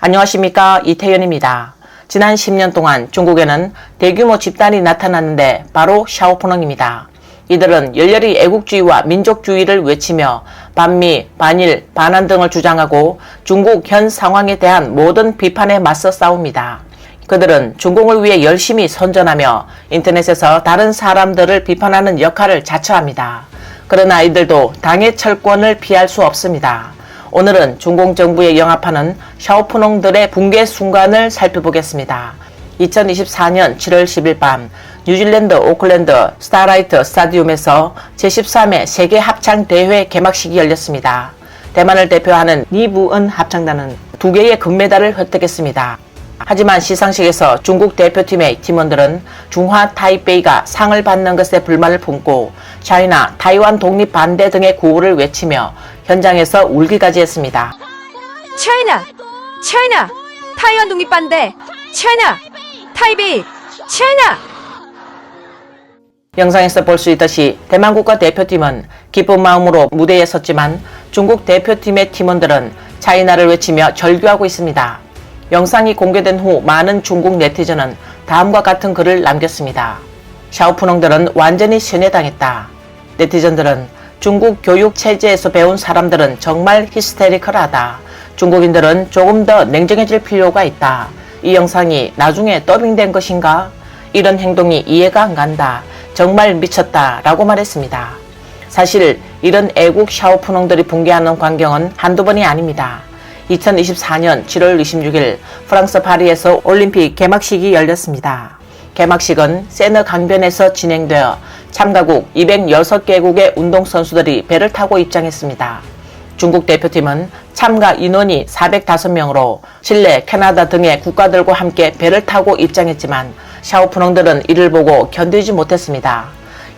안녕하십니까 이태현입니다. 지난 10년 동안 중국에는 대규모 집단이 나타났는데 바로 샤오푸능입니다. 이들은 열렬히 애국주의와 민족주의를 외치며 반미, 반일, 반한 등을 주장하고 중국 현 상황에 대한 모든 비판에 맞서 싸웁니다. 그들은 중공을 위해 열심히 선전하며 인터넷에서 다른 사람들을 비판하는 역할을 자처합니다. 그러나 이들도 당의 철권을 피할 수 없습니다. 오늘은 중공 정부에 영합하는 샤오푸농들의 붕괴 순간을 살펴보겠습니다. 2024년 7월 10일 밤 뉴질랜드 오클랜드 스타라이트 스타디움에서 제13회 세계 합창 대회 개막식이 열렸습니다. 대만을 대표하는 니부은 합창단은 두 개의 금메달을 획득했습니다. 하지만 시상식에서 중국 대표팀의 팀원들은 중화 타이베이가 상을 받는 것에 불만을 품고 차이나 타이완 독립 반대 등의 구호를 외치며 현장에서 울기까지 했습니다. 차이나, 차이나, 타이완 독립 반대, 차이나, 타이베이, 차이나. 영상에서 볼 수 있듯이 대만 국가 대표팀은 기쁜 마음으로 무대에 섰지만 중국 대표팀의 팀원들은 차이나를 외치며 절규하고 있습니다. 영상이 공개된 후 많은 중국 네티즌은 다음과 같은 글을 남겼습니다. 샤오푸농들은 완전히 세뇌당했다. 네티즌들은 중국 교육 체제에서 배운 사람들은 정말 히스테리컬하다. 중국인들은 조금 더 냉정해질 필요가 있다. 이 영상이 나중에 더빙된 것인가? 이런 행동이 이해가 안 간다. 정말 미쳤다. 라고 말했습니다. 사실 이런 애국 샤오푸농들이 붕괴하는 광경은 한두 번이 아닙니다. 2024년 7월 26일 프랑스 파리에서 올림픽 개막식이 열렸습니다. 개막식은 세너 강변에서 진행되어 참가국 206개국의 운동선수들이 배를 타고 입장했습니다. 중국 대표팀은 참가 인원이 405명으로 칠레, 캐나다 등의 국가들과 함께 배를 타고 입장했지만 샤오푸농들은 이를 보고 견디지 못했습니다.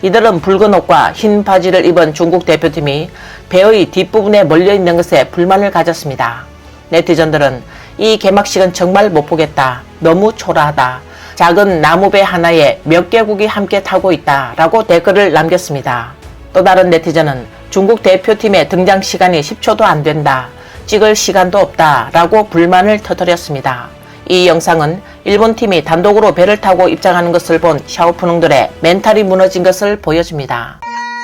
이들은 붉은 옷과 흰 바지를 입은 중국 대표팀이 배의 뒷부분에 몰려 있는 것에 불만을 가졌습니다. 네티즌들은 이 개막식은 정말 못 보겠다. 너무 초라하다. 작은 나무배 하나에 몇 개국이 함께 타고 있다. 라고 댓글을 남겼습니다. 또 다른 네티즌은 중국 대표팀의 등장 시간이 10초도 안 된다. 찍을 시간도 없다. 라고 불만을 터뜨렸습니다. 이 영상은 일본 팀이 단독으로 배를 타고 입장하는 것을 본 샤오푸농들의 멘탈이 무너진 것을 보여줍니다.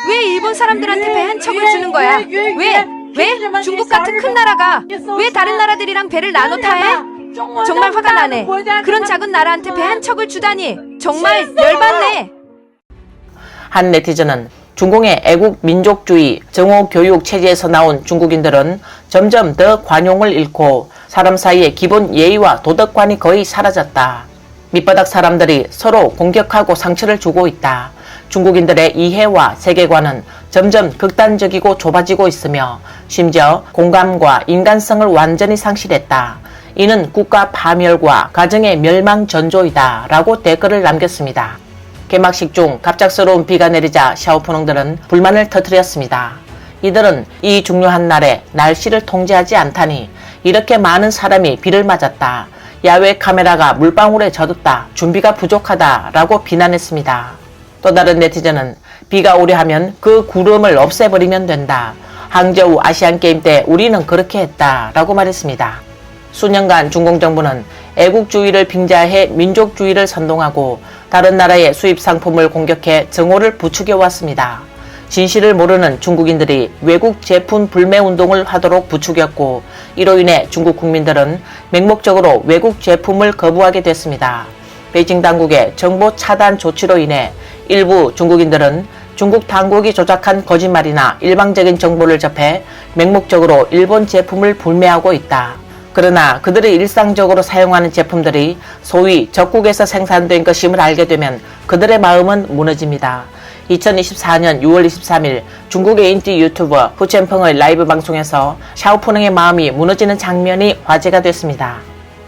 왜 일본 사람들한테 배 한 척을 주는 거야? 왜? 왜? 중국 같은 큰 나라가 왜 다른 나라들이랑 배를 나눠 타해? 정말 화가 나네. 그런 작은 나라한테 배 한 척을 주다니 정말 열받네. 한 네티즌은 중공의 애국 민족주의 정오 교육 체제에서 나온 중국인들은 점점 더 관용을 잃고 사람 사이의 기본 예의와 도덕관이 거의 사라졌다. 밑바닥 사람들이 서로 공격하고 상처를 주고 있다. 중국인들의 이해와 세계관은 점점 극단적이고 좁아지고 있으며 심지어 공감과 인간성을 완전히 상실했다. 이는 국가 파멸과 가정의 멸망 전조이다. 라고 댓글을 남겼습니다. 개막식 중 갑작스러운 비가 내리자 샤오푸농들은 불만을 터뜨렸습니다. 이들은 이 중요한 날에 날씨를 통제하지 않다니 이렇게 많은 사람이 비를 맞았다. 야외 카메라가 물방울에 젖었다. 준비가 부족하다. 라고 비난했습니다. 또 다른 네티즌은 비가 오려 하면 그 구름을 없애버리면 된다. 항저우 아시안게임 때 우리는 그렇게 했다. 라고 말했습니다. 수년간 중공 정부는 애국주의를 빙자해 민족주의를 선동하고 다른 나라의 수입 상품을 공격해 정오를 부추겨 왔습니다. 진실을 모르는 중국인들이 외국 제품 불매 운동을 하도록 부추겼고 이로 인해 중국 국민들은 맹목적으로 외국 제품을 거부하게 됐습니다. 베이징 당국의 정보 차단 조치로 인해 일부 중국인들은 중국 당국이 조작한 거짓말이나 일방적인 정보를 접해 맹목적으로 일본 제품을 불매하고 있다. 그러나 그들이 일상적으로 사용하는 제품들이 소위 적국에서 생산된 것임을 알게 되면 그들의 마음은 무너집니다. 2024년 6월 23일 중국의 인기 유튜버 후첸펑의 라이브 방송에서 샤오푸능의 마음이 무너지는 장면이 화제가 됐습니다.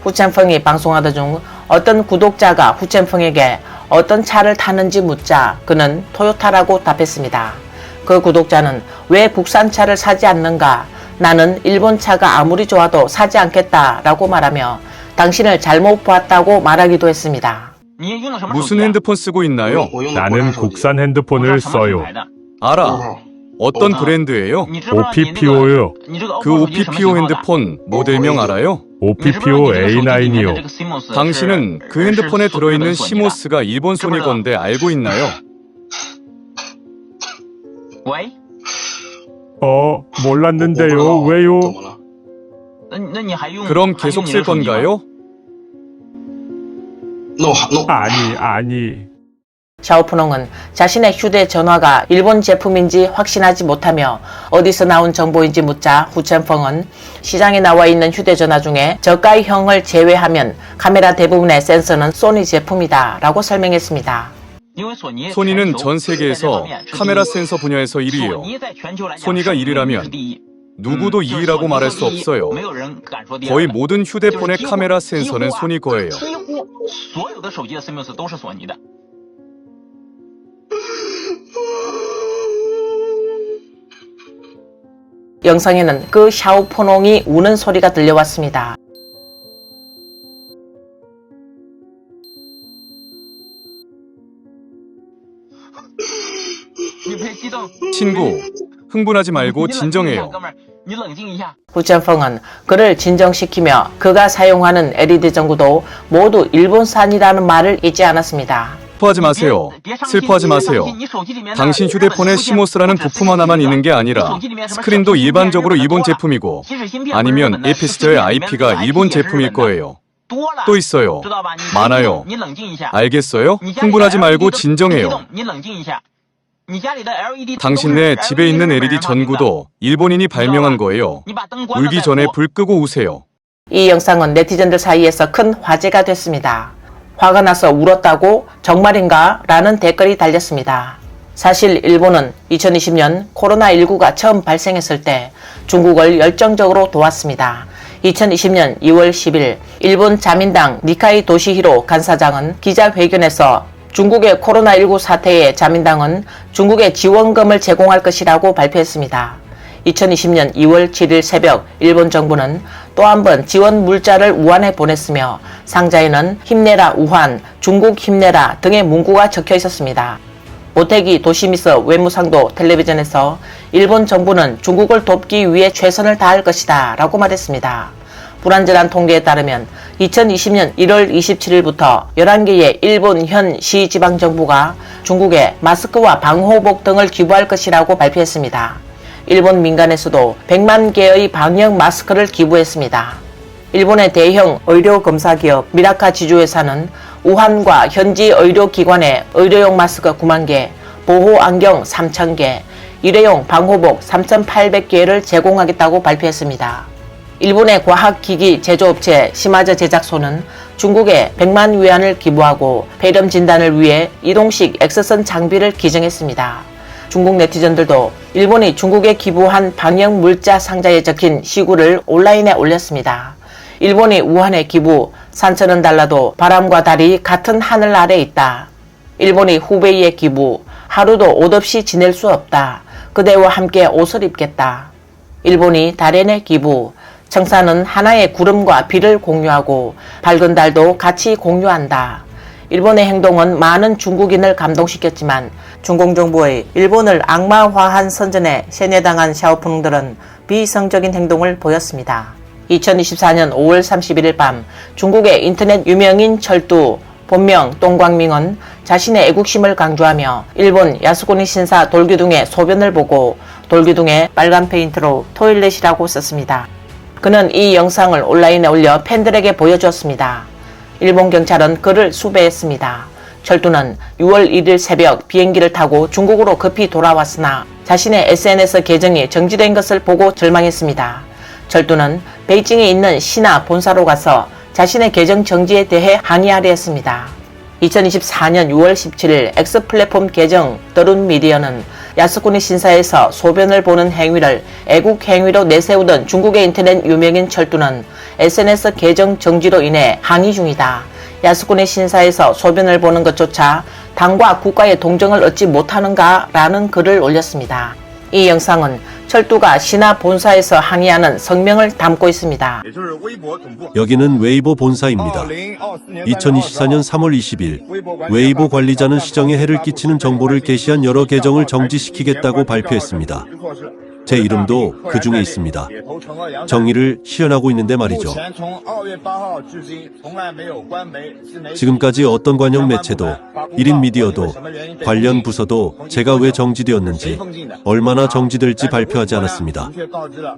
후첸펑이 방송하던 중 어떤 구독자가 후첸펑에게 어떤 차를 타는지 묻자 그는 토요타라고 답했습니다. 그 구독자는 왜 국산차를 사지 않는가? 나는 일본 차가 아무리 좋아도 사지 않겠다 라고 말하며 당신을 잘못 보았다고 말하기도 했습니다. 무슨 핸드폰 쓰고 있나요? 나는 국산 핸드폰을 써요. 알아. 어떤 브랜드예요? OPPO요. 그 OPPO 핸드폰 모델명 알아요? OPPO A9이요. 당신은 그 핸드폰에 들어있는 시모스가 일본 소니 건데 알고 있나요? 어, 몰랐는데요. 왜요? 그럼 계속 쓸 건가요? 아니, 아니. 샤오푸농은 자신의 휴대전화가 일본 제품인지 확신하지 못하며 어디서 나온 정보인지 묻자 후첸펑은 시장에 나와 있는 휴대전화 중에 저가형을 제외하면 카메라 대부분의 센서는 소니 제품이다 라고 설명했습니다. 소니는 전 세계에서 카메라 센서 분야에서 1위예요. 소니가 1위라면 누구도 2위라고 말할 수 없어요. 거의 모든 휴대폰의 카메라 센서는 소니 거예요. 영상에는 그 샤오푸농이 우는 소리가 들려왔습니다. 친구, 흥분하지 말고 진정해요. 후첸펑은 그를 진정시키며 그가 사용하는 LED 전구도 모두 일본산이라는 말을 잊지 않았습니다. 슬퍼하지 마세요. 슬퍼하지 마세요. 당신 휴대폰에 시모스라는 부품 하나만 있는 게 아니라 스크린도 일반적으로 일본 제품이고 아니면 에피스저의 IP가 일본 제품일 거예요. 또 있어요. 많아요. 알겠어요? 흥분하지 말고 진정해요. 당신네 집에 있는 LED 전구도 일본인이 발명한 거예요. 울기 전에 불 끄고 우세요. 이 영상은 네티즌들 사이에서 큰 화제가 됐습니다. 화가 나서 울었다고 정말인가? 라는 댓글이 달렸습니다. 사실 일본은 2020년 코로나19가 처음 발생했을 때 중국을 열정적으로 도왔습니다. 2020년 2월 10일 일본 자민당 니카이 도시히로 간사장은 기자회견에서 중국의 코로나19 사태에 자민당은 중국에 지원금을 제공할 것이라고 발표했습니다. 2020년 2월 7일 새벽 일본 정부는 또 한 번 지원 물자를 우한에 보냈으며 상자에는 힘내라 우한, 중국 힘내라 등의 문구가 적혀 있었습니다. 모태기 도시미스 외무상도 텔레비전에서 일본 정부는 중국을 돕기 위해 최선을 다할 것이다 라고 말했습니다. 불안전한 통계에 따르면 2020년 1월 27일부터 11개의 일본 현 시 지방 정부가 중국에 마스크와 방호복 등을 기부할 것이라고 발표했습니다. 일본 민간에서도 100만 개의 방역 마스크를 기부했습니다. 일본의 대형 의료 검사 기업 미라카 지주회사는 우한과 현지 의료기관에 의료용 마스크 9만 개, 보호 안경 3천 개, 일회용 방호복 3,800개를 제공하겠다고 발표했습니다. 일본의 과학기기 제조업체 시마저 제작소는 중국에 100만 위안을 기부하고 폐렴 진단을 위해 이동식 엑스선 장비를 기증했습니다. 중국 네티즌들도 일본이 중국에 기부한 방역 물자 상자에 적힌 시구를 온라인에 올렸습니다. 일본이 우한에 기부 3천원 달러도 바람과 달이 같은 하늘 아래 있다. 일본이 후베이에 기부 하루도 옷 없이 지낼 수 없다. 그대와 함께 옷을 입겠다. 일본이 달엔의 기부 청사는 하나의 구름과 비를 공유하고 밝은 달도 같이 공유한다. 일본의 행동은 많은 중국인을 감동시켰지만 중공 정부의 일본을 악마화한 선전에 세뇌당한 샤오푸능들은 비이성적인 행동을 보였습니다. 2024년 5월 31일 밤 중국의 인터넷 유명인 철두 본명 동광밍은 자신의 애국심을 강조하며 일본 야스쿠니 신사 돌규둥의 소변을 보고 돌규둥에 빨간 페인트로 토일렛이라고 썼습니다. 그는 이 영상을 온라인에 올려 팬들에게 보여주었습니다. 일본 경찰은 그를 수배했습니다. 철두는 6월 1일 새벽 비행기를 타고 중국으로 급히 돌아왔으나 자신의 SNS 계정이 정지된 것을 보고 절망했습니다. 철두는 베이징에 있는 신화 본사로 가서 자신의 계정 정지에 대해 항의하려 했습니다. 2024년 6월 17일 X 플랫폼 계정 더룬 미디어는 야스쿠니 신사에서 소변을 보는 행위를 애국 행위로 내세우던 중국의 인터넷 유명인 철두는 SNS 계정 정지로 인해 항의 중이다. 야스쿠니 신사에서 소변을 보는 것조차 당과 국가의 동정을 얻지 못하는가? 라는 글을 올렸습니다. 이 영상은 철두가 신화 본사에서 항의하는 성명을 담고 있습니다. 여기는 웨이보 본사입니다. 2024년 3월 20일 웨이보 관리자는 시정에 해를 끼치는 정보를 게시한 여러 계정을 정지시키겠다고 발표했습니다. 제 이름도 그 중에 있습니다. 정의를 실현하고 있는데 말이죠. 지금까지 어떤 관영 매체도 1인 미디어도 관련 부서도 제가 왜 정지되었는지 얼마나 정지될지 발표하지 않았습니다.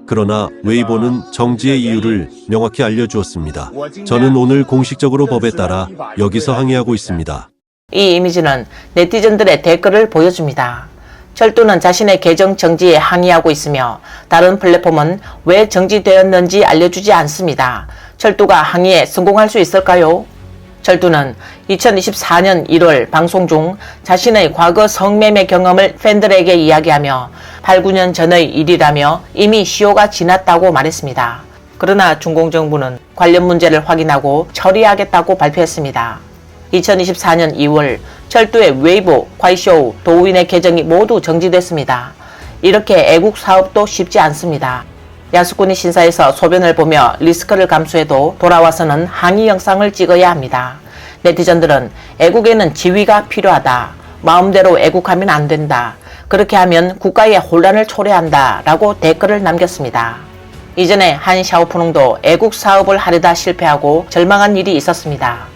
그러나 웨이보는 정지의 이유를 명확히 알려주었습니다. 저는 오늘 공식적으로 법에 따라 여기서 항의하고 있습니다. 이 이미지는 네티즌들의 댓글을 보여줍니다. 철도는 자신의 계정 정지에 항의하고 있으며 다른 플랫폼은 왜 정지되었는지 알려주지 않습니다. 철도가 항의에 성공할 수 있을까요? 철도는 2024년 1월 방송 중 자신의 과거 성매매 경험을 팬들에게 이야기하며 8, 9년 전의 일이라며 이미 시효가 지났다고 말했습니다. 그러나 중공정부는 관련 문제를 확인하고 처리하겠다고 발표했습니다. 2024년 2월 철도의 웨이보, 콰이쇼, 도우인의 계정이 모두 정지됐습니다. 이렇게 애국 사업도 쉽지 않습니다. 야수꾼이 신사에서 소변을 보며 리스크를 감수해도 돌아와서는 항의 영상을 찍어야 합니다. 네티즌들은 애국에는 지위가 필요하다. 마음대로 애국하면 안 된다. 그렇게 하면 국가의 혼란을 초래한다. 라고 댓글을 남겼습니다. 이전에 한 샤오푸농도 애국 사업을 하려다 실패하고 절망한 일이 있었습니다.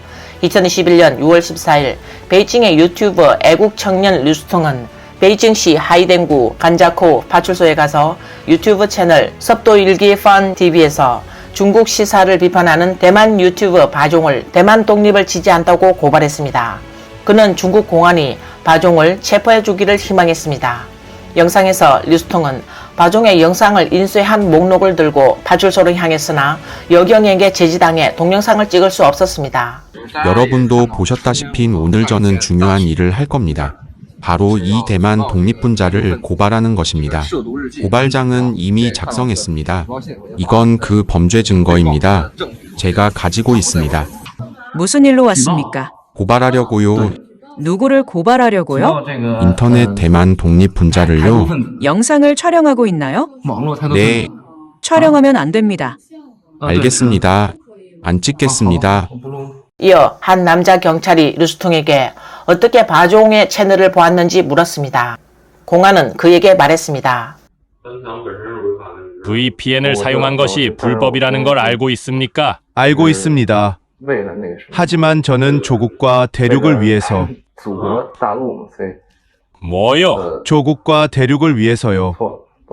2021년 6월 14일 베이징의 유튜버 애국 청년 류스통은 베이징시 하이덴구 간자코 파출소에 가서 유튜브 채널 섭도일기 펀 TV에서 중국 시사를 비판하는 대만 유튜버 바종을 대만 독립을 지지한다고 고발했습니다. 그는 중국 공안이 바종을 체포해 주기를 희망했습니다. 영상에서 류스통은 바종의 영상을 인쇄한 목록을 들고 파출소로 향했으나 여경에게 제지당해 동영상을 찍을 수 없었습니다. 여러분도 보셨다시피 오늘 저는 중요한 일을 할 겁니다. 바로 이 대만 독립분자를 고발하는 것입니다. 고발장은 이미 작성했습니다. 이건 그 범죄 증거입니다. 제가 가지고 있습니다. 무슨 일로 왔습니까? 고발하려고요. 누구를 고발하려고요? 인터넷 대만 독립 분자를요. 영상을 촬영하고 있나요? 네, 촬영하면 안 됩니다. 알겠습니다. 안 찍겠습니다. 이어 한 남자 경찰이 류스통에게 어떻게 바종의 채널을 보았는지 물었습니다. 공안은 그에게 말했습니다. VPN을 사용한 것이 불법이라는 걸 알고 있습니까? 알고 있습니다. 하지만 저는 조국과 대륙을 위해서, 뭐요? 조국과 대륙을 위해서요.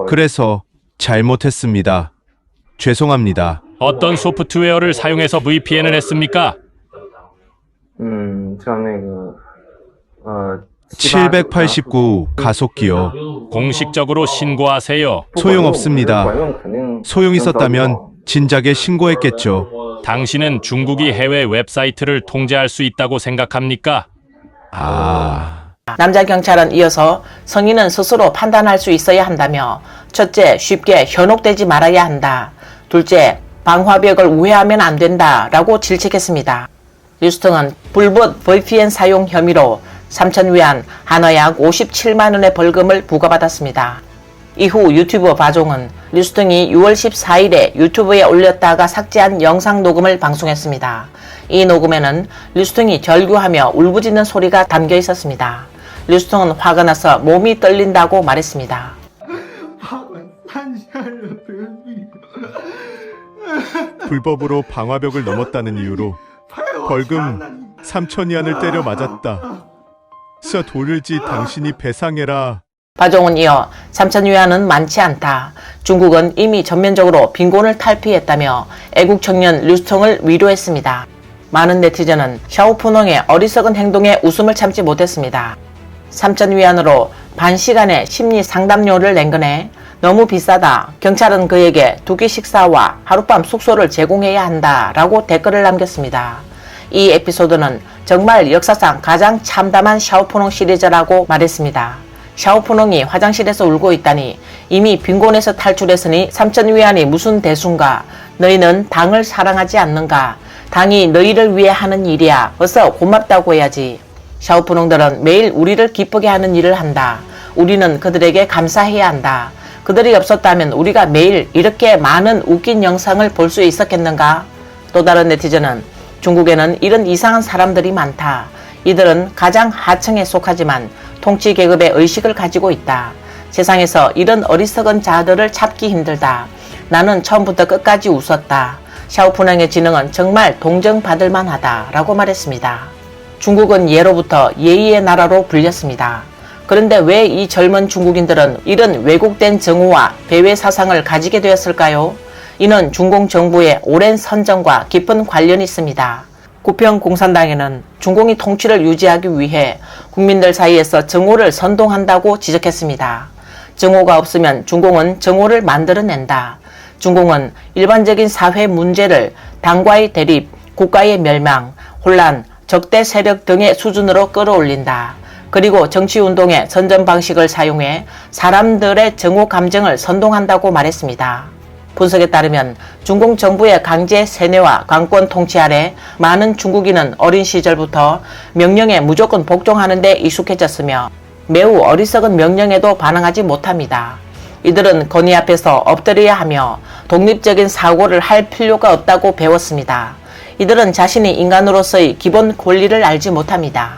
그래서 잘못했습니다. 죄송합니다. 어떤 소프트웨어를 사용해서 VPN을 했습니까? 嗯，像那个，呃， 789 가속기요. 공식적으로 신고하세요. 소용없습니다. 管用肯定 소용 있었다면 진작에 신고했겠죠. 당신은 중국이 해외 웹사이트를 통제할 수 있다고 생각합니까? 아, 남자 경찰은 이어서 성인은 스스로 판단할 수 있어야 한다며 첫째, 쉽게 현혹되지 말아야 한다. 둘째, 방화벽을 우회하면 안 된다. 라고 질책했습니다. 뉴스통은 불법 VPN 사용 혐의로 3천 위안, 한화약 57만 원의 벌금을 부과받았습니다. 이후 유튜버 바종은 뉴스통이 6월 14일에 유튜브에 올렸다가 삭제한 영상 녹음을 방송했습니다. 이 녹음에는 뉴스통이 절규하며 울부짖는 소리가 담겨 있었습니다. 뉴스통은 화가 나서 몸이 떨린다고 말했습니다. 불법으로 방화벽을 넘었다는 이유로 벌금 3천 위안을 때려 맞았다. 서 돌을지 당신이 배상해라. 바종은 이어 3천 위안은 많지 않다. 중국은 이미 전면적으로 빈곤을 탈피했다며 애국 청년 류스통을 위로했습니다. 많은 네티즌은 샤오푸농의 어리석은 행동에 웃음을 참지 못했습니다. 3천 위안으로 반 시간의 심리 상담료를 낸 거네. 너무 비싸다. 경찰은 그에게 두 끼 식사와 하룻밤 숙소를 제공해야 한다. 라고 댓글을 남겼습니다. 이 에피소드는 정말 역사상 가장 참담한 샤오푸농 시리즈라고 말했습니다. 샤오푸농이 화장실에서 울고 있다니 이미 빈곤에서 탈출했으니 3천 위안이 무슨 대수인가? 너희는 당을 사랑하지 않는가? 당이 너희를 위해 하는 일이야. 어서 고맙다고 해야지. 샤오푸농들은 매일 우리를 기쁘게 하는 일을 한다. 우리는 그들에게 감사해야 한다. 그들이 없었다면 우리가 매일 이렇게 많은 웃긴 영상을 볼 수 있었겠는가? 또 다른 네티즌은 중국에는 이런 이상한 사람들이 많다. 이들은 가장 하층에 속하지만 통치 계급의 의식을 가지고 있다. 세상에서 이런 어리석은 자들을 찾기 힘들다. 나는 처음부터 끝까지 웃었다. 샤오푸낭의 지능은 정말 동정받을 만하다. 라고 말했습니다. 중국은 예로부터 예의의 나라로 불렸습니다. 그런데 왜 이 젊은 중국인들은 이런 왜곡된 정오와 배회 사상을 가지게 되었을까요? 이는 중공 정부의 오랜 선정과 깊은 관련이 있습니다. 구평 공산당에는 중공이 통치를 유지하기 위해 국민들 사이에서 정오를 선동한다고 지적했습니다. 정오가 없으면 중공은 정오를 만들어낸다. 중공은 일반적인 사회 문제를 당과의 대립, 국가의 멸망, 혼란, 적대 세력 등의 수준으로 끌어올린다. 그리고 정치운동의 선전 방식을 사용해 사람들의 정오 감정을 선동한다고 말했습니다. 분석에 따르면 중공 정부의 강제 세뇌와 강권 통치 아래 많은 중국인은 어린 시절부터 명령에 무조건 복종하는 데 익숙해졌으며 매우 어리석은 명령에도 반응하지 못합니다. 이들은 건의 앞에서 엎드려야 하며 독립적인 사고를 할 필요가 없다고 배웠습니다. 이들은 자신이 인간으로서의 기본 권리를 알지 못합니다.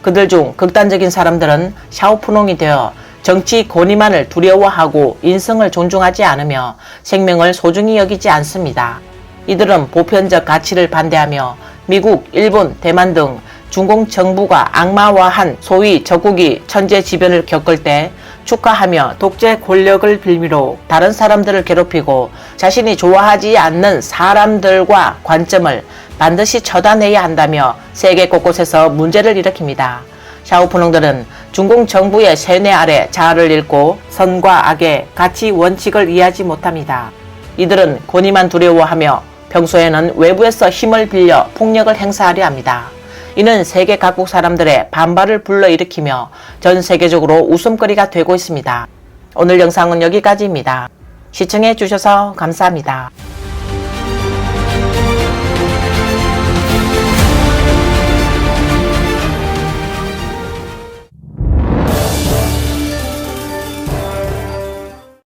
그들 중 극단적인 사람들은 샤오푸농이 되어 정치 권위만을 두려워하고 인성을 존중하지 않으며 생명을 소중히 여기지 않습니다. 이들은 보편적 가치를 반대하며 미국, 일본, 대만 등 중공 정부가 악마화한 소위 적국이 천재지변을 겪을 때 축하하며 독재 권력을 빌미로 다른 사람들을 괴롭히고 자신이 좋아하지 않는 사람들과 관점을 반드시 처단해야 한다며 세계 곳곳에서 문제를 일으킵니다. 샤오푸농들은 중공 정부의 세뇌 아래 자아를 잃고 선과 악의 가치 원칙을 이해하지 못합니다. 이들은 권위만 두려워하며 평소에는 외부에서 힘을 빌려 폭력을 행사하려 합니다. 이는 세계 각국 사람들의 반발을 불러일으키며 전 세계적으로 웃음거리가 되고 있습니다. 오늘 영상은 여기까지입니다. 시청해 주셔서 감사합니다.